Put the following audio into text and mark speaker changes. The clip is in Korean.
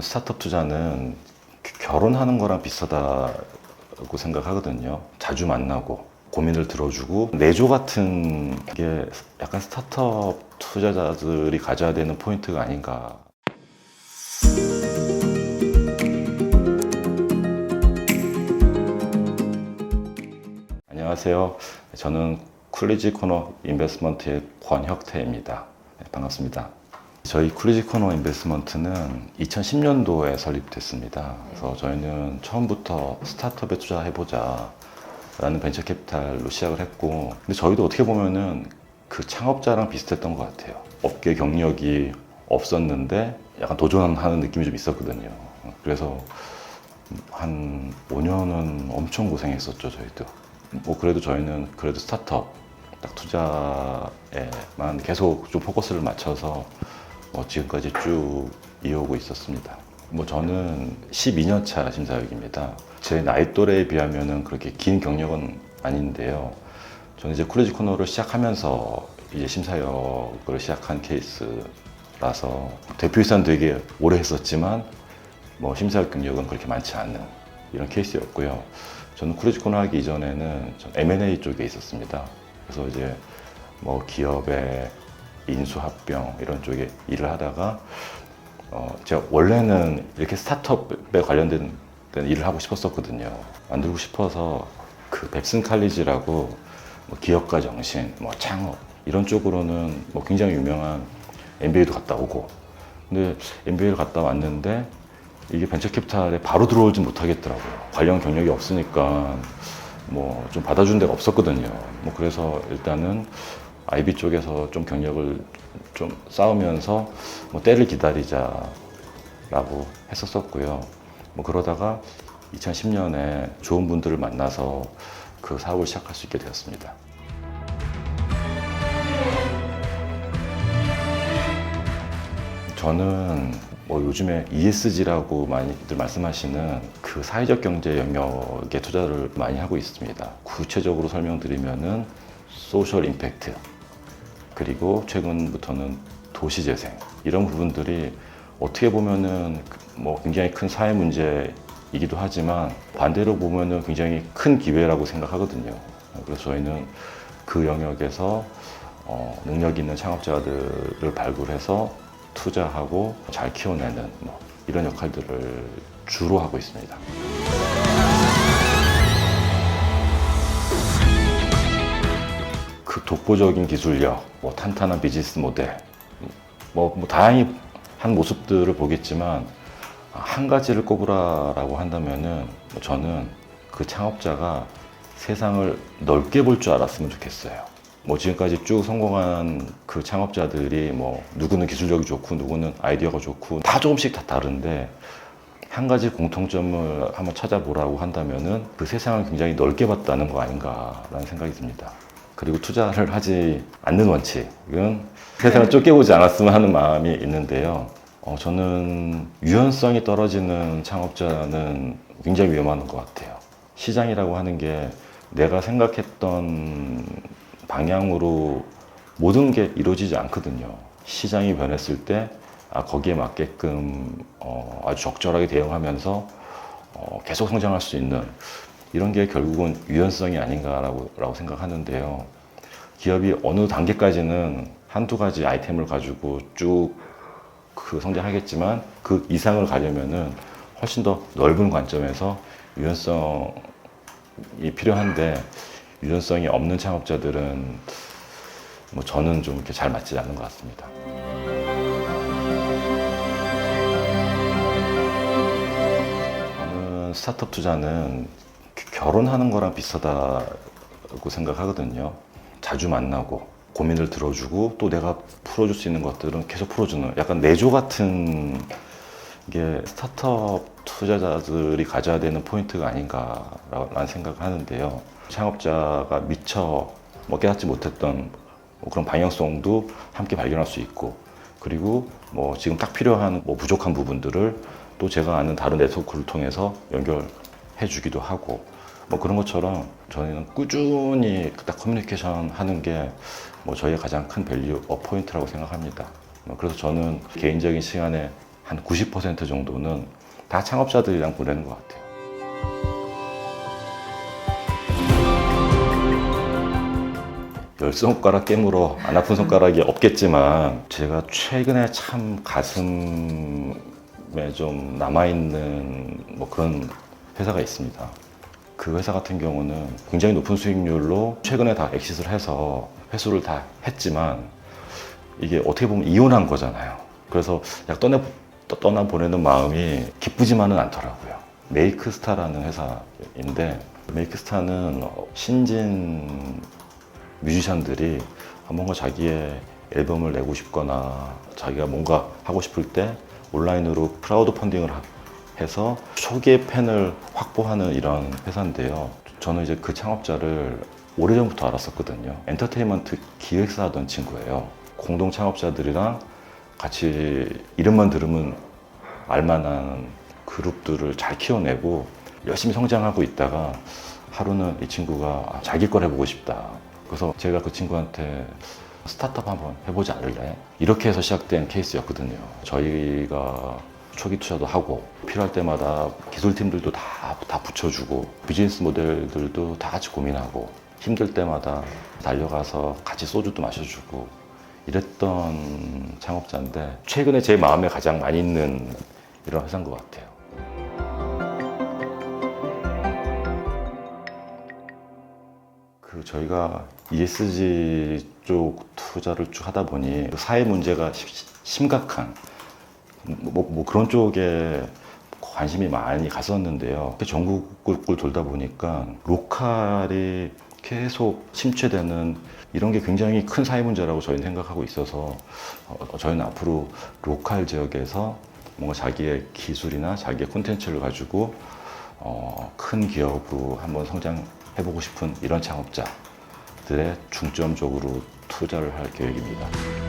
Speaker 1: 스타트업 투자는 결혼하는 거랑 비슷하다고 생각하거든요. 자주 만나고 고민을 들어주고 내조 같은 게 약간 스타트업 투자자들이 가져야 되는 포인트가 아닌가. 안녕하세요. 저는 쿨리지 코너 인베스먼트의 권혁태입니다. 네, 반갑습니다. 저희 쿨리지 코너 인베스먼트는 2010년도에 설립됐습니다. 그래서 저희는 처음부터 스타트업에 투자해보자 라는 벤처 캐피탈로 시작을 했고 근데 저희도 어떻게 보면은 그 창업자랑 비슷했던 것 같아요. 업계 경력이 없었는데 약간 도전하는 느낌이 좀 있었거든요. 그래서 한 5년은 엄청 고생했었죠, 저희도. 뭐 그래도 저희는 그래도 스타트업 딱 투자에만 계속 좀 포커스를 맞춰서 뭐 지금까지 쭉 이어오고 있었습니다. 뭐 저는 12년 차 심사역입니다. 제 나이 또래에 비하면은 그렇게 긴 경력은 아닌데요. 저는 이제 쿨리지 코너를 시작하면서 이제 심사역을 시작한 케이스라서 대표이사는 되게 오래 했었지만 뭐 심사역 경력은 그렇게 많지 않은 이런 케이스였고요. 저는 쿨리지 코너 하기 이전에는 전 M&A 쪽에 있었습니다. 그래서 이제 뭐 기업의 인수합병 이런 쪽에 일을 하다가 어 제가 원래는 이렇게 스타트업에 관련된 일을 하고 싶었었거든요. 만들고 싶어서 그 뱁슨 칼리지라고 뭐 기업가 정신, 뭐 창업 이런 쪽으로는 뭐 굉장히 유명한 MBA도 갔다 오고 근데 MBA를 갔다 왔는데 이게 벤처 캐피탈에 바로 들어오지 못하겠더라고요. 관련 경력이 없으니까 뭐 좀 받아준 데가 없었거든요. 뭐 그래서 일단은 IB 쪽에서 좀 경력을 좀 쌓으면서 뭐 때를 기다리자라고 했었었고요. 뭐 그러다가 2010년에 좋은 분들을 만나서 그 사업을 시작할 수 있게 되었습니다. 저는 뭐 요즘에 ESG라고 많이들 말씀하시는 그 사회적 경제 영역에 투자를 많이 하고 있습니다. 구체적으로 설명드리면은 소셜 임팩트 그리고 최근부터는 도시 재생 이런 부분들이 어떻게 보면은 뭐 굉장히 큰 사회 문제이기도 하지만 반대로 보면은 굉장히 큰 기회라고 생각하거든요. 그래서 저희는 그 영역에서 어, 능력 있는 창업자들을 발굴해서 투자하고 잘 키워내는 뭐 이런 역할들을 주로 하고 있습니다. 독보적인 기술력, 뭐 탄탄한 비즈니스 모델, 뭐, 뭐 다양히 한 모습들을 보겠지만 한 가지를 꼽으라라고 한다면은 뭐 저는 그 창업자가 세상을 넓게 볼 줄 알았으면 좋겠어요. 뭐 지금까지 쭉 성공한 그 창업자들이 뭐 누구는 기술력이 좋고 누구는 아이디어가 좋고 다 조금씩 다 다른데 한 가지 공통점을 한번 찾아보라고 한다면은 그 세상을 굉장히 넓게 봤다는 거 아닌가라는 생각이 듭니다. 그리고 투자를 하지 않는 원칙은 세상을 보지 않았으면 하는 마음이 있는데요. 어, 저는 유연성이 떨어지는 창업자는 굉장히 위험한 것 같아요. 시장이라고 하는 게 내가 생각했던 방향으로 모든 게 이루어지지 않거든요. 시장이 변했을 때 아, 거기에 맞게끔 어, 아주 적절하게 대응하면서 어, 계속 성장할 수 있는 이런 게 결국은 유연성이 아닌가라고 라고 생각하는데요. 기업이 어느 단계까지는 한두 가지 아이템을 가지고 쭉 그 성장하겠지만 그 이상을 가려면은 훨씬 더 넓은 관점에서 유연성이 필요한데 유연성이 없는 창업자들은 뭐 저는 좀 이렇게 잘 맞지 않는 것 같습니다. 저는 스타트업 투자는 결혼하는 거랑 비슷하다고 생각하거든요. 자주 만나고 고민을 들어주고 또 내가 풀어줄 수 있는 것들은 계속 풀어주는 약간 내조 같은 게 스타트업 투자자들이 가져야 되는 포인트가 아닌가라는 생각을 하는데요. 창업자가 미처 뭐 깨닫지 못했던 뭐 그런 방향성도 함께 발견할 수 있고 그리고 뭐 지금 딱 필요한 뭐 부족한 부분들을 또 제가 아는 다른 네트워크를 통해서 연결해 주기도 하고 뭐 그런 것처럼 저희는 꾸준히 딱 커뮤니케이션 하는 게 뭐 저희의 가장 큰 밸류 업 포인트라고 생각합니다. 뭐 그래서 저는 개인적인 시간에 한 90% 정도는 다 창업자들이랑 보내는 것 같아요. 열 손가락 깨물어 안 아픈 손가락이 없겠지만 제가 최근에 참 가슴에 좀 남아있는 뭐 그런 회사가 있습니다. 그 회사 같은 경우는 굉장히 높은 수익률로 최근에 다 엑시스를 해서 회수를 다 했지만 이게 어떻게 보면 이혼한 거잖아요. 그래서 약 떠내, 떠- 떠나 보내는 마음이 기쁘지만은 않더라고요. 메이크스타라는 회사인데 메이크스타는 신진 뮤지션들이 뭔가 자기의 앨범을 내고 싶거나 자기가 뭔가 하고 싶을 때 온라인으로 크라우드 펀딩을 하- 해서 초기의 팬을 확보하는 이런 회사인데요. 저는 이제 그 창업자를 오래전부터 알았었거든요. 엔터테인먼트 기획사 하던 친구예요. 공동 창업자들이랑 같이 이름만 들으면 알만한 그룹들을 잘 키워내고 열심히 성장하고 있다가 하루는 이 친구가 아, 자기 걸 해보고 싶다. 그래서 제가 그 친구한테 스타트업 한번 해보지 않을래? 이렇게 해서 시작된 케이스였거든요. 저희가 초기 투자도 하고 필요할 때마다 기술팀들도 다, 다 붙여주고 비즈니스 모델들도 다 같이 고민하고 힘들 때마다 달려가서 같이 소주도 마셔주고 이랬던 창업자인데 최근에 제 마음에 가장 많이 있는 이런 회사인 것 같아요. 그 저희가 ESG 쪽 투자를 쭉 하다 보니 사회 문제가 시- 심각한 뭐, 뭐 그런 쪽에 관심이 많이 갔었는데요. 전국을 돌다 보니까 로컬이 계속 침체되는 이런 게 굉장히 큰 사회 문제라고 저희는 생각하고 있어서 어, 저희는 앞으로 로컬 지역에서 뭔가 자기의 기술이나 자기의 콘텐츠를 가지고 어, 큰 기업으로 한번 성장해보고 싶은 이런 창업자들의 중점적으로 투자를 할 계획입니다.